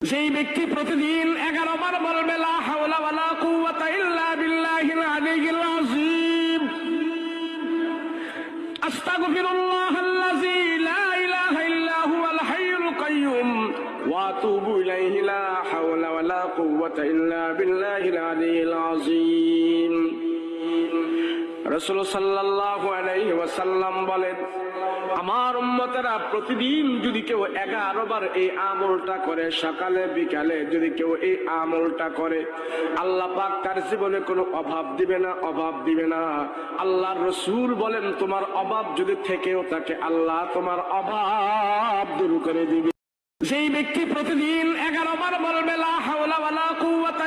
সেই ব্যক্তি প্রতিদিন এগারো বার বলবে, লা হাওলা ওয়ালা কুওয়াতা ইল্লা বিল্লাহিল আলিয়্যিল আযীম। আস্তাগফিরুল্লাহাল্লাযী লা রসুল বলেন, আমার উম্মতেরা প্রতিদিন যদি কেউ এই আমলটা করে, সকালে, বিকালে যদি কেউ এই আমলটা করে, আল্লাহ পাক তার জীবনে কোনো অভাব দিবে না, অভাব দিবে না। আল্লাহর রসুল বলেন, তোমার অভাব যদি থেকেও থাকে, আল্লাহ তোমার অভাব দূর করে দিবে। সেই ব্যক্তি প্রতিদিন এগারো বার বলবে, লা হাওলা ওয়ালা কুওয়াতা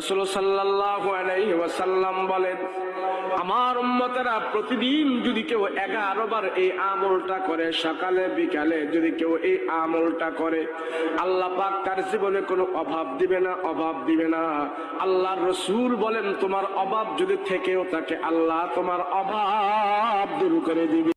রসুল ওয়াসাল্লাম বলেন, আমার উম্মতেরা প্রতিদিন যদি কেউ এগারো বার এই আমলটা করে, সকালে, বিকালে যদি কেউ এই আমলটা করে, আল্লাহ পাক তার জীবনে কোনো অভাব দিবে না, অভাব দিবে না। আল্লাহর রসুল বলেন, তোমার অভাব যদি থেকেও থাকে, আল্লাহ তোমার অভাব দূর করে দিবে।